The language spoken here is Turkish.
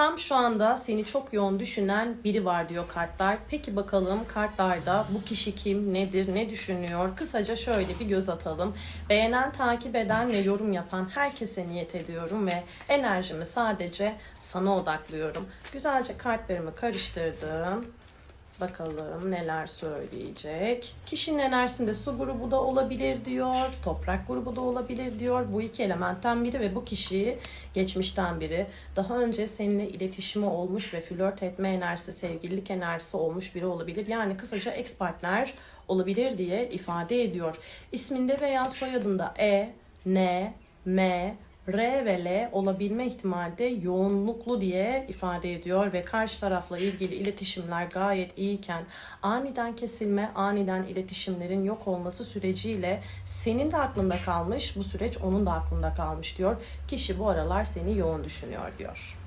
Tam şu anda seni çok yoğun düşünen biri var diyor kartlar. Peki bakalım kartlarda bu kişi kim, nedir, ne düşünüyor? Kısaca şöyle bir göz atalım. Beğenen, takip eden ve yorum yapan herkese niyet ediyorum ve enerjimi sadece sana odaklıyorum. Güzelce kartlarımı karıştırdım. Bakalım neler söyleyecek. Kişinin enerjisinde su grubu da olabilir diyor. Toprak grubu da olabilir diyor. Bu iki elementten biri ve bu kişi geçmişten biri. Daha önce seninle iletişimi olmuş ve flört etme enerjisi, sevgililik enerjisi olmuş biri olabilir. Yani kısaca ex partner olabilir diye ifade ediyor. İsminde veya soyadında E, N, M, R ve L olabilme ihtimali de yoğunluklu diye ifade ediyor ve karşı tarafla ilgili iletişimler gayet iyiyken aniden kesilme, aniden iletişimlerin yok olması süreciyle senin de aklında kalmış, bu süreç onun da aklında kalmış diyor. Kişi bu aralar seni yoğun düşünüyor diyor.